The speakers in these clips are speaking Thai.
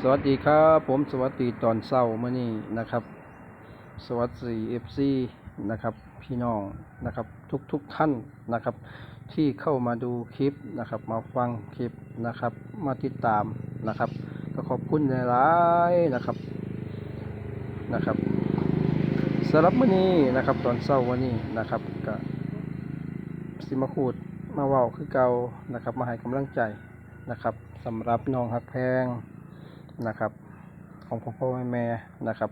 สวัสดีครับผมสวัสดีตอนเช้าเมื่อนี้นะครับ สวัสดีเอฟซีนะครับพี่น้องนะครับทุกทุกๆท่านนะครับ ที่เข้ามาดูคลิปนะครับ มาฟังคลิปนะครับ มาติดตามนะครับ ก็ขอบคุณหลายๆนะครับนะครับสำหรับมื่อนี้นะครับ ตอนเช้าวันนี้นะครับก็สิมาคูดมาเว้าคือเก่านะครับ มาให้กำลังใจนะครับสำหรับน้องฮักแพง นะครับ ของพ่อพ่อแม่นะครับ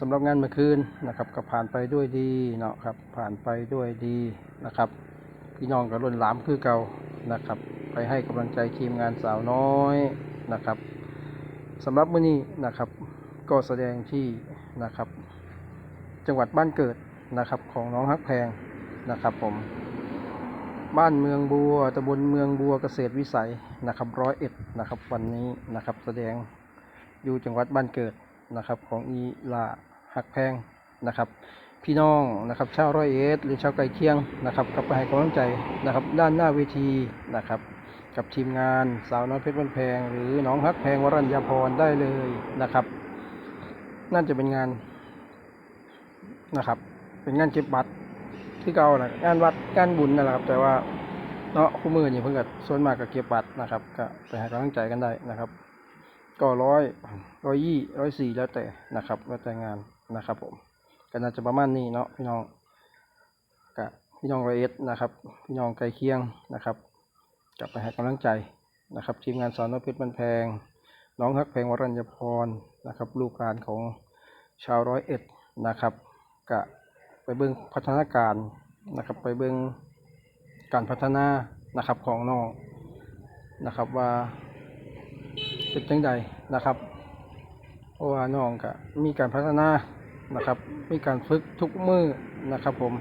สำหรับงานเมื่อคืนนะครับก็ผ่านไปด้วยดีเนาะครับผ่านไปด้วยดีนะครับ พี่น้องก็ล้นหลามคือเก่านะครับ ไปให้กำลังใจทีมงานสาวน้อยนะครับสำหรับมื้อนี้นะครับ ก็แสดงที่นะครับ จังหวัดบ้านเกิดนะครับของน้องฮักแพงนะครับผม บ้านเมืองบัวตำบลเมืองบัวเกษตรวิสัยนะครับร้อยเอ็ดนะครับวันนี้นะครับแสดงอยู่จังหวัดบ้านเกิดนะครับของอีลาหักแพงนะครับพี่น้องนะครับชาวร้อยเอ็ดหรือชาวไก่เคียงนะครับกับไปให้กำลังใจนะครับด้านหน้าเวทีนะครับกับทีมงานสาวน้อยเพชรบ้านแพง หรือน้องฮักแพงวรัญญาพรได้เลยนะครับ น่าจะเป็นงานนะครับ เป็นงานเก็บบัตร ที่เก่านะงานวัดงานบุญนั่นแหละครับ แต่ว่าเนาะคู่มือนี่เพิ่งกับส่วนมากกับเก็บบัตรนะครับ ก็ไปหากำลังใจกันได้นะครับ ก็ร้อยร้อยยี่ร้อยสี่แล้วแต่นะครับแล้วแต่งานนะครับ ผมก็น่าจะประมาณนี้เนาะพี่น้องกับพี่น้องร้อยเอ็ดนะครับ พี่น้องไกลเคียงนะครับกลับไปให้กำลังใจนะครับทีมงานสอนนเพชรบันแพง น้องฮักแพงวรัญญพรนะครับ ลูกหลานของชาวร้อยเอ็ดนะครับกะ ไปเบิ่งพัฒนาการนะครับ ไปเบิ่งการพัฒนานะครับของน้องนะครับว่าเป็นจังใดนะครับเพราะว่าน้องก็มีการพัฒนานะครับ มีการฝึกทุกมือนะครับ ผม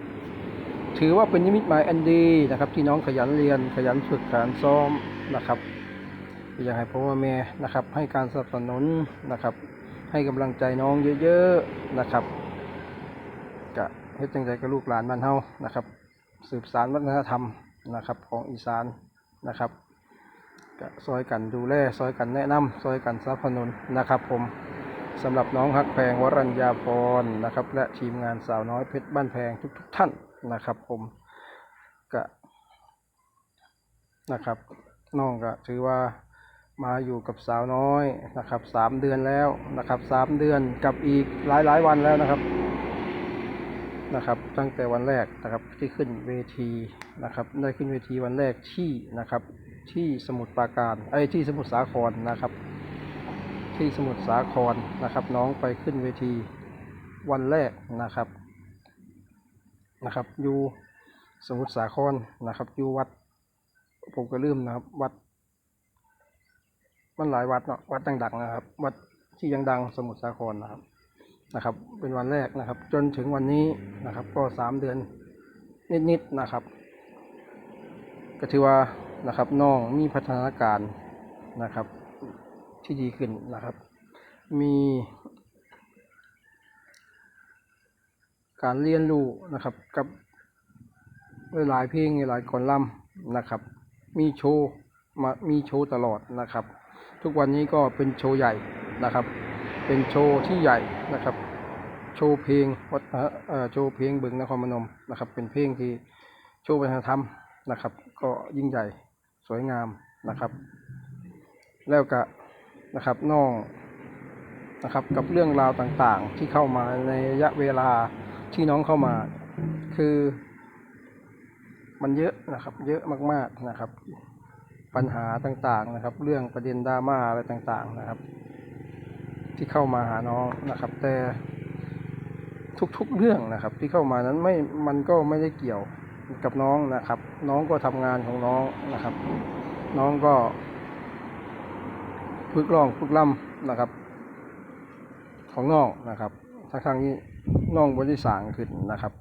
ถือว่าเป็นนิมิตหมายอันดีนะครับ ที่น้องขยันเรียนขยันฝึกขยันซ้อมนะครับอยากให้พ่อแม่นะครับ ให้การสนับสนุนนะครับ ให้กำลังใจน้องเยอะๆนะครับ เฮ็ดจังใจกับลูกหลานบ้านเฮานะครับ สืบสานวัฒนธรรมนะครับของอีสานนะครับกะซอยกันดูแลซอยกันแนะนำซอยกันสนับสนุนนะครับ ผมสำหรับน้องฮักแพงวรัญญาพรนะครับ และทีมงานสาวน้อยเพชรบ้านแพงทุกๆท่านนะครับ ผมกะนะครับน้องก็ถือว่ามาอยู่กับสาวน้อยนะครับสามเดือนแล้วนะครับสามเดือนกับอีกหลายหลายๆวันแล้วนะครับ นะครับ ตั้งแต่วันแรกนะครับที่ขึ้นเวทีนะครับ ได้ขึ้นเวทีวันแรกที่นะครับ ที่สมุทรปราการไอ้ที่สมุทรสาครนะครับ ที่สมุทรสาครนะครับ น้องไปขึ้นเวทีวันแรกนะครับนะครับ อยู่สมุทรสาครนะครับ อยู่วัดผมก็ลืมนะครับ วัด มันหลายวัดเนาะวัดดังๆนะครับ วัดที่ยังดังสมุทรสาครนะครับ นะครับ เป็นวันแรกนะครับ จนถึงวันนี้นะครับ ก็สามเดือนนิดๆนะครับ ก็ถือว่านะครับน้องมีพัฒนาการนะครับ ที่ดีขึ้นนะครับ มี การเรียนรู้นะครับกับหลายเพลงหลายคนล่ำนะครับ มีโชว์มามีโชว์ตลอดนะครับ ทุกวันนี้ก็เป็นโชว์ใหญ่นะครับ เป็นโชว์ที่ใหญ่นะครับ โชว์เพลงวัฒนเอ่อโชว์เพลงบึงนครพนมนะครับ เป็นเพลงที่โชว์วัฒนธรรมนะครับ ก็ยิ่งใหญ่สวยงามนะครับ แล้วก็นะครับน้องนะครับกับเรื่องราวต่างๆ ที่เข้ามาในระยะเวลาที่น้องเข้ามา คือ มันเยอะนะครับ เยอะมากๆนะครับ ปัญหาต่างๆนะครับ เรื่องประเด็นดราม่าอะไรต่างๆนะครับ ที่เข้ามาหาน้องนะครับ แต่ทุกๆเรื่องนะครับ ที่เข้ามานั้นไม่มันก็ไม่ได้เกี่ยวกับน้องนะครับ น้องก็ทำงานของน้องนะครับ น้องก็ฝึกร้องฝึกล่ำนะครับ ของน้องนะครับทั้งทางๆนี้น้องบริสร้างขึ้นนะครับ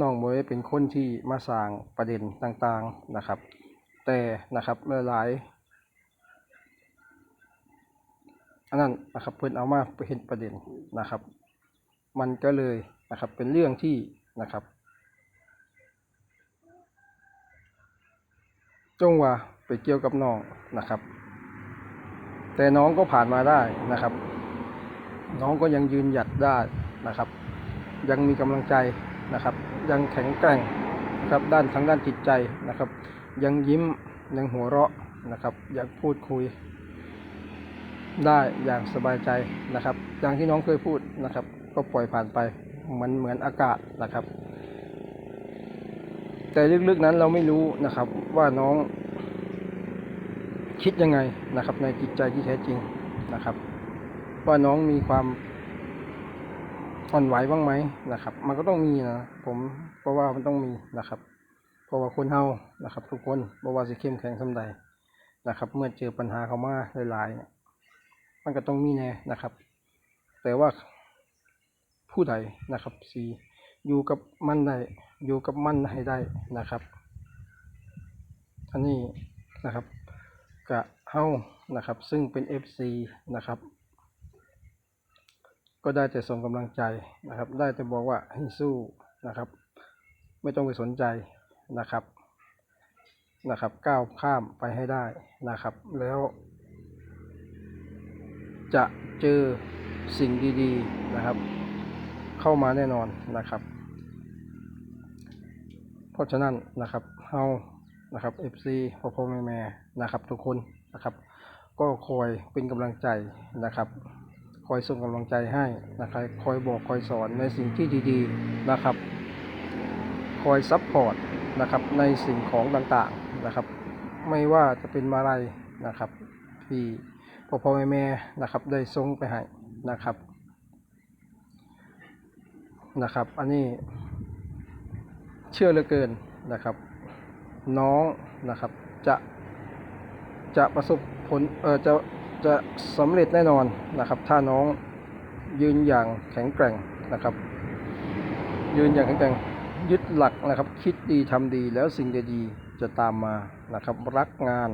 น้องบริเป็นคนที่มาสร้างประเด็นต่างๆนะครับ แต่นะครับหลายๆ อันนั้นนะครับเพิ่นเอามาเห็นประเด็นนะครับ มันก็เลยนะครับเป็นเรื่องที่นะครับ จงว่าไปเกี่ยวกับน้องนะครับ แต่น้องก็ผ่านมาได้นะครับ น้องก็ยังยืนหยัดได้นะครับ ยังมีกำลังใจนะครับ ยังแข็งแกร่งนะครับด้านทางด้านจิตใจนะครับ ยังยิ้มยังหัวเราะนะครับ ยังพูดคุย ได้อย่างสบายใจนะครับ อย่างที่น้องเคยพูดนะครับ ก็ปล่อยผ่านไปเหมือนเหมือนอากาศนะครับ แต่ลึกๆนั้นเราไม่รู้นะครับ ว่าน้องคิดยังไงนะครับ ในจิตใจที่แท้จริงนะครับ ว่าน้องมีความอ่อนไหวบ้างไหมนะครับ มันก็ต้องมีนะผมเพราะว่ามันต้องมีนะครับ เพราะว่าคนเฮานะครับ ทุกคนบ่ว่าสิเข้มแข็งสำใดนะครับ เมื่อเจอปัญหาเข้ามาหลายๆเนี่ย มันก็ต้องมีแน่นะครับ แต่ว่าผู้ใดนะครับสีอยู่กับมันได้อยู่กับมันให้ได้นะครับ อันนี้นะครับกะเฮานะครับ ซึ่งเป็น FC นะครับ ก็ได้แต่ส่งกำลังใจนะครับ ได้แต่บอกว่าให้สู้นะครับ ไม่ต้องไปสนใจนะครับนะครับ ก้าวข้ามไปให้ได้นะครับ แล้ว จะเจอสิ่งดีๆนะครับ เข้ามาแน่นอนนะครับ เพราะฉะนั้นนะครับเฮานะครับ FC พ่อพ่อแม่แม่นะครับ ทุกคนนะครับ ก็คอยเป็นกำลังใจนะครับ คอยส่งกำลังใจให้นะครับ คอยบอกคอยสอนในสิ่งที่ดีๆนะครับ คอยซัพพอร์ตนะครับในสิ่งของต่างๆนะครับ ไม่ว่าจะเป็นมาลัยนะครับที่ พ่อพ่อแม่แม่นะครับ ได้ส่งไปให้นะครับนะครับ อันนี้เชื่อเหลือเกินนะครับ น้องนะครับจะจะประสบผลเออจะจะสำเร็จแน่นอนนะครับ ถ้าน้องยืนอย่างแข็งแกร่งนะครับ ยืนอย่างแข็งแกร่งยึดหลักนะครับ คิดดีทำดีแล้วสิ่งดีๆจะตามมานะครับ รักงาน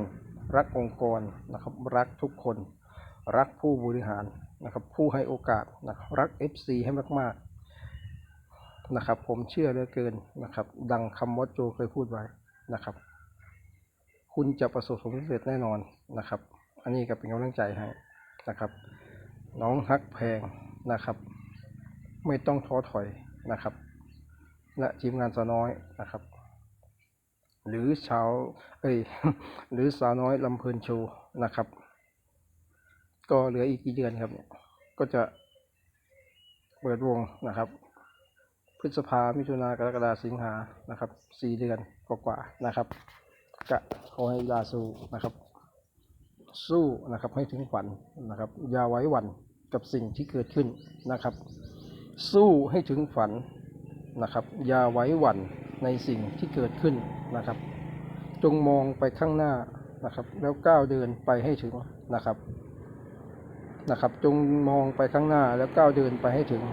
รักองค์กรนะครับ รักทุกคน รักผู้บริหารนะครับ ผู้ให้โอกาสนะครับรัก FC ให้มากๆนะครับ ผมเชื่อเหลือเกินนะครับ ดังคำมอสโจเคยพูดไว้นะครับ คุณจะประสบความสำเร็จแน่นอนนะครับ อันนี้ก็เป็นกำลังใจให้นะครับ น้องฮักแพงนะครับ ไม่ต้องท้อถอยนะครับ และทีมงานสน้อยนะครับ หรือชาวเอ้ยหรือสาวน้อยลำเพลินโชว์นะครับ ก็เหลืออีกกี่เดือนครับ ก็จะเปิดวงนะครับ พฤษภามิถุนากรกฎาสิงหานะครับสี่เดือนกว่าๆนะครับกะขอให้ลาสู้นะครับ สู้นะครับให้ถึงฝันนะครับ อย่าไว้วันกับสิ่งที่เกิดขึ้นนะครับ สู้ให้ถึงฝันนะครับ อย่าไว้วัน ในสิ่งที่เกิดขึ้นนะครับ จงมองไปข้างหน้านะครับ แล้วก้าวเดินไปให้ถึงนะครับนะครับ จงมองไปข้างหน้าแล้วก้าวเดินไปให้ถึง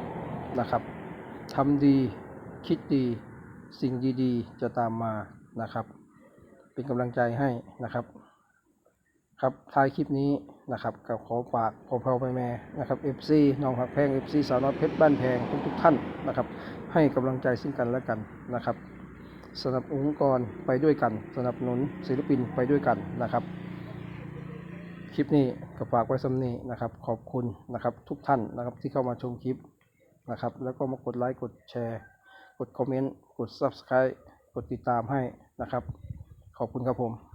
นะครับทำดีคิดดี สิ่งดีๆ จะตามมานะครับ เป็นกำลังใจให้นะครับ ครับท้ายคลิปนี้นะครับกับขอฝากพ่อพ่อแม่แม่นะครับ FC น้องหักแพง FC สาวน้อยเพชรบ้านแพงทุกทุกๆท่านนะครับ ให้กำลังใจซึ่งกันและกันนะครับ สนับสนุนองค์กรไปด้วยกัน สนับสนุนศิลปินไปด้วยกันนะครับ คลิปนี้ก็ฝากไว้สำนีนะครับ ขอบคุณนะครับทุกท่านนะครับที่เข้ามาชมคลิปนะครับ แล้วก็มากดไลค์กดแชร์ กดคอมเมนต์ กด Subscribe กดติดตามให้นะครับ ขอบคุณครับผม